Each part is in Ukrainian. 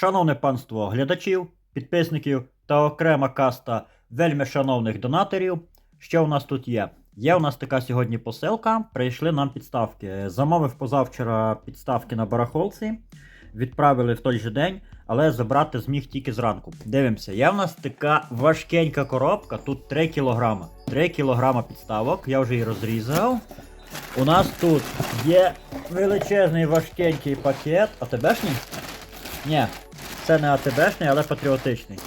Шановне панство глядачів, підписників та окрема каста вельми шановних донаторів. Що у нас тут є? Є у нас така сьогодні посилка. Прийшли нам підставки. Замовив позавчора підставки на барахолці. Відправили в той же день, але забрати зміг тільки зранку. Дивимося, є в нас така важкенька коробка, тут 3 кг. 3 кг підставок, я вже її розрізав. У нас тут є величезний важкенький пакет. АТБшний? Ні, це не АТБшний, але патріотичний.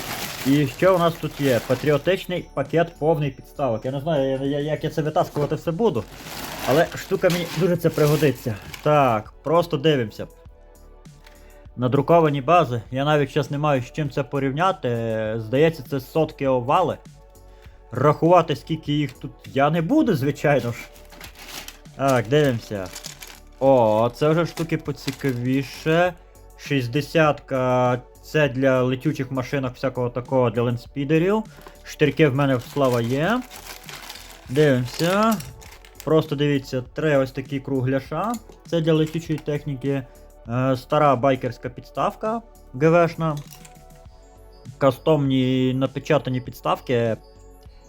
І що у нас тут є? Патріотичний пакет повний підставок. Я не знаю, я- я- як я це витаскувати все буду. Але штука мені дуже це пригодиться. Так, просто дивимося. Надруковані бази. Я навіть зараз не маю з чим це порівняти. Здається, це сотки овали. Рахувати, скільки їх тут я не буду, звичайно ж. Так, дивимося. О, це вже штуки поцікавіше. 60-ка це для летючих машинок всякого такого для лендспідерів. Штирки в мене слава є. Дивимося. Просто дивіться, три ось такі кругляша. Це для летючої техніки. Е, стара байкерська підставка ГВшна. Кастомні напечатані підставки.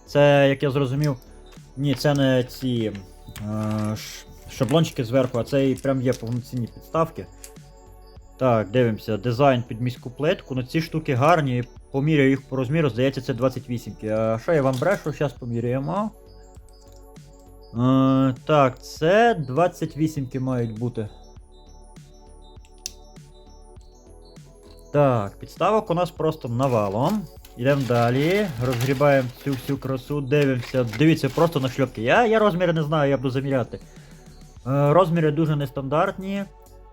Це, як я зрозумів, ні, це не ці е, шаблончики зверху, а це і прям є повноцінні підставки. Так, дивимося, дизайн під міську плитку. Ну ці штуки гарні, поміряю їх по розміру, здається, це 28. А що я вам брешу, зараз поміряємо. Е, так, це 28 мають бути. Так, підставок у нас просто навалом. Йдемо далі, розгрібаємо цю всю красу, дивимося. Дивіться, просто на шльопки. Я, я розміри не знаю, я буду заміряти. Е, розміри дуже нестандартні.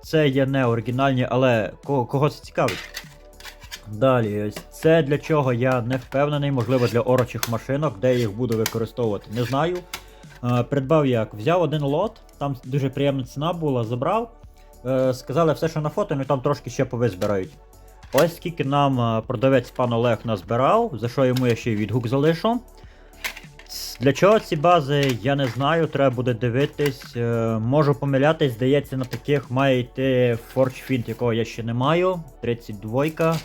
Це є не оригінальні, але кого, кого це цікавить. Далі, ось це для чого я не впевнений, можливо, для орочих машинок, де їх буду використовувати, не знаю. Е, придбав як? Взяв один лот, там дуже приємна ціна була, забрав. Е, сказали все, що на фото, ну там трошки ще повизбирають. Ось скільки нам е, продавець пан Олег назбирав, за що йому я ще й відгук залишу. Для чого ці бази, я не знаю, треба буде дивитись. Е, можу помилятись, здається, на таких має йти Forge Fint, якого я ще не маю. 32.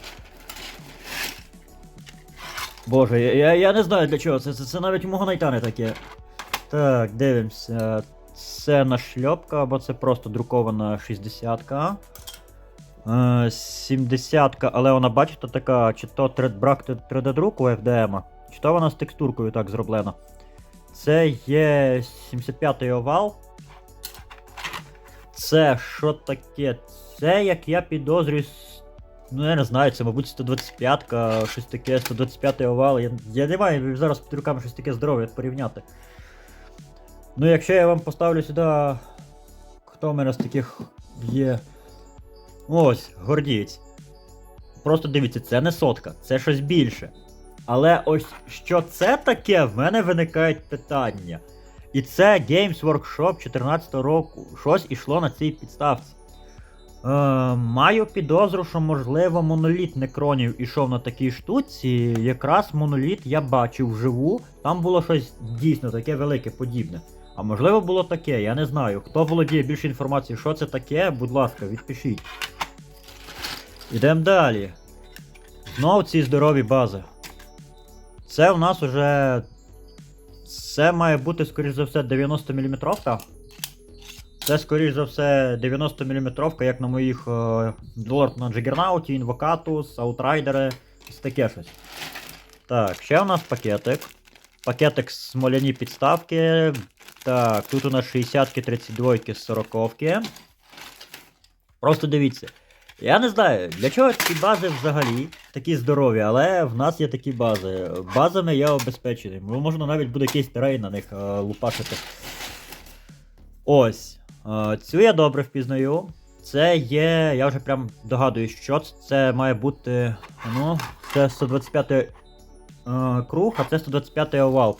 Боже, я, я, не знаю для чого, це, це, це навіть у мого найта не таке. Так, дивимося. Це нашльопка, або це просто друкована 60-ка. Е, 70-ка, але вона, бачите, така, чи то 3, брак 3D-друку FDM, чи то вона з текстуркою так зроблена. Це є 75-й овал. Це що таке? Це, як я підозрюю, ну я не знаю, це, мабуть, 125-ка, щось таке, 125-й овал. Я, я не маю зараз під руками щось таке здорове порівняти. Ну, якщо я вам поставлю сюди. Хто в мене з таких є? Ось, гордієць. Просто дивіться, це не сотка, це щось більше. Але ось що це таке, в мене виникають питання. І це Games Workshop 14 року. Щось ішло на цій підставці. Е, маю підозру, що можливо моноліт некронів ішов на такій штуці. Якраз моноліт я бачив вживу. Там було щось дійсно таке велике, подібне. А можливо було таке, я не знаю. Хто володіє більше інформації, що це таке, будь ласка, відпишіть. Ідемо далі. Знову ці здорові бази. Це у нас уже. Це має бути, скоріш за все, 90 мм. Це, скоріш за все, 90 мм, як на моїх е, Лорд на Джигернауті, Інвокатус, Аутрайдери, ось таке щось. Так, ще у нас пакетик. Пакетик смоляні підставки. Так, тут у нас 60-ки, 32-ки, 40-ки. Просто дивіться. Я не знаю, для чого ці бази взагалі такі здорові, але в нас є такі бази. Базами я обезпечений. Можна навіть буде якийсь терейн на них е, лупашити. Ось. Е, цю я добре впізнаю. Це є. Я вже прям догадуюсь, що це. Це має бути. Ну, це 125 е, круг, а це 125-й овал.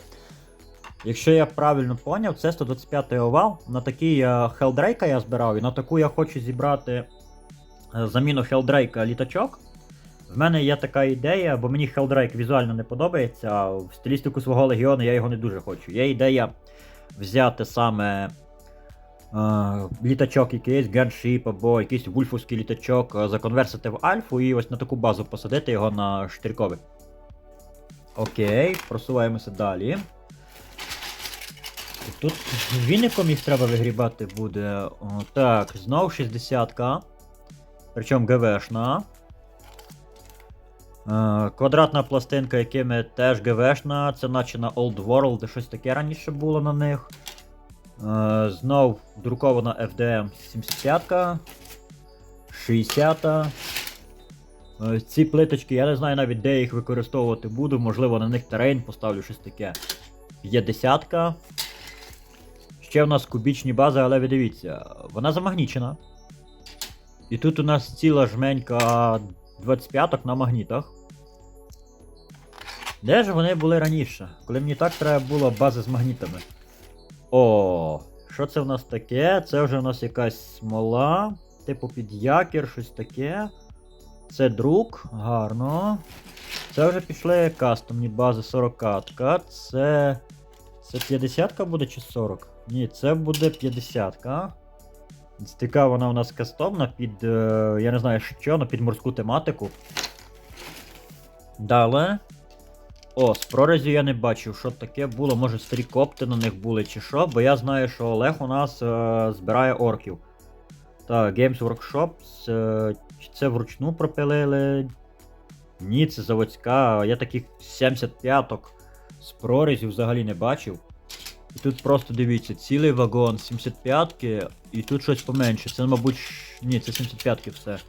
Якщо я правильно поняв, це 125 овал. На такий Хелдрейка я збирав, і на таку я хочу зібрати заміну Хелдрейка літачок. В мене є така ідея, бо мені Хелдрейк візуально не подобається, а в стилістику свого легіону я його не дуже хочу. Є ідея взяти саме е, літачок якийсь, ганшіп або якийсь вульфовський літачок е, законверсити в альфу і ось на таку базу посадити його на штирковий. Окей, просуваємося далі. Тут віником їх треба вигрібати буде. Так, знов 60-ка. Причому ГВшна. Е, квадратна пластинка, якими теж ГВшна, це наче на Old World, де щось таке раніше було на них. Е, знов друкована FDM 70-ка. 60-та. Е, Ці плиточки, я не знаю навіть де їх використовувати буду, можливо на них терейн поставлю щось таке. 50-ка. Ще в нас кубічні бази, але ви дивіться, вона замагнічена. І тут у нас ціла жменька 25-ок на магнітах. Де ж вони були раніше? Коли мені так треба було бази з магнітами. О, що це в нас таке? Це вже в нас якась смола, типу під якір, щось таке. Це друк, гарно. Це вже пішли кастомні бази 40-ка. Це. Це 50-ка буде чи 40? Ні, це буде 50-ка. Стика вона у нас кастомна під. е, я не знаю що, але під морську тематику. Далі. О, з прорізю я не бачив, що таке було. Може старі копти на них були чи що, бо я знаю, що Олег у нас е, збирає орків. Так, Games Workshop. Це, це вручну пропилили. Ні, це заводська. Я таких 75-ок з прорізів взагалі не бачив. І тут просто дивіться, цілий вагон 75-ки, і тут щось поменше. Це, мабуть, ні, це 75-ки все.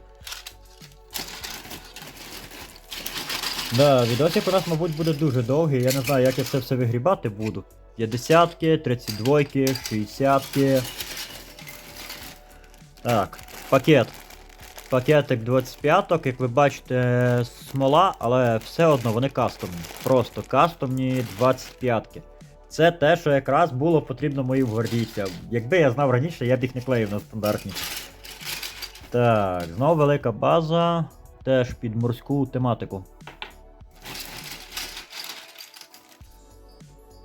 Да, відосик у нас, мабуть, буде дуже довгий. Я не знаю, як я це все вигрібати буду. 50-ки, 32-ки, 60-ки. Так, пакет. Пакетик 25-ок, як ви бачите, смола, але все одно вони кастомні. Просто кастомні 25-ки. Це те, що якраз було потрібно моїм гвардійцям. Якби я знав раніше, я б їх не клеїв на стандартні. Так, знову велика база. Теж під морську тематику.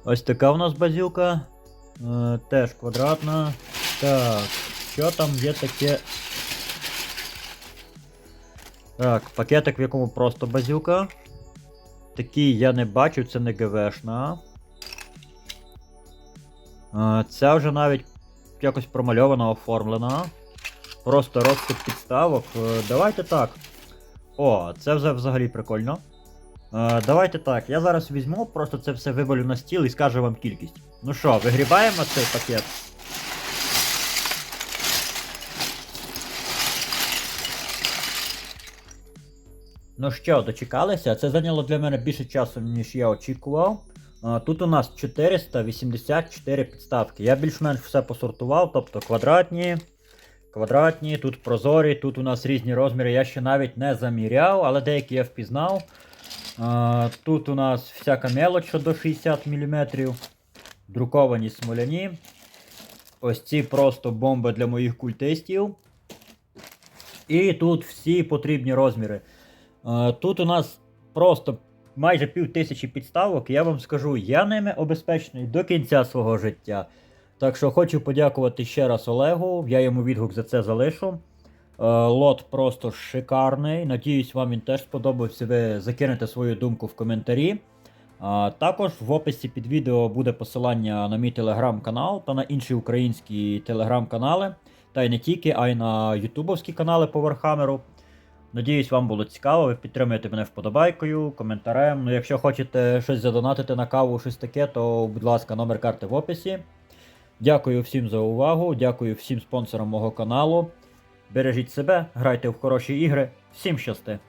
Ось така в нас базілка. Е, теж квадратна. Так, що там є таке. Так, пакетик, в якому просто базілка. Такий я не бачу, це не ГВшна. Е, Ця вже навіть якось промальована, оформлена. Просто розкид підставок. Е, Давайте так. О, це вже взагалі прикольно. Е, Давайте так, я зараз візьму, просто це все вивалю на стіл і скажу вам кількість. Ну що, вигрібаємо цей пакет? Ну що, дочекалися? Це зайняло для мене більше часу, ніж я очікував. Тут у нас 484 підставки. Я більш-менш все посортував, тобто квадратні, квадратні, тут прозорі, тут у нас різні розміри, я ще навіть не заміряв, але деякі я впізнав. Тут у нас всяка мелоч до 60 мм. Друковані смоляні. Ось ці просто бомби для моїх культистів. І тут всі потрібні розміри. Тут у нас просто майже пів тисячі підставок. Я вам скажу, я ними обезпечений до кінця свого життя. Так що хочу подякувати ще раз Олегу. Я йому відгук за це залишу. Е, Лот просто шикарний. Надіюсь, вам він теж сподобався. Ви закинете свою думку в коментарі. Також в описі під відео буде посилання на мій телеграм-канал та на інші українські телеграм-канали. Та й не тільки, а й на ютубовські канали по Вархамеру. Надіюсь, вам було цікаво. Ви підтримуєте мене вподобайкою, коментарем. Ну, якщо хочете щось задонатити на каву, щось таке, то, будь ласка, номер карти в описі. Дякую всім за увагу, дякую всім спонсорам мого каналу. Бережіть себе, грайте в хороші ігри. Всім щасти!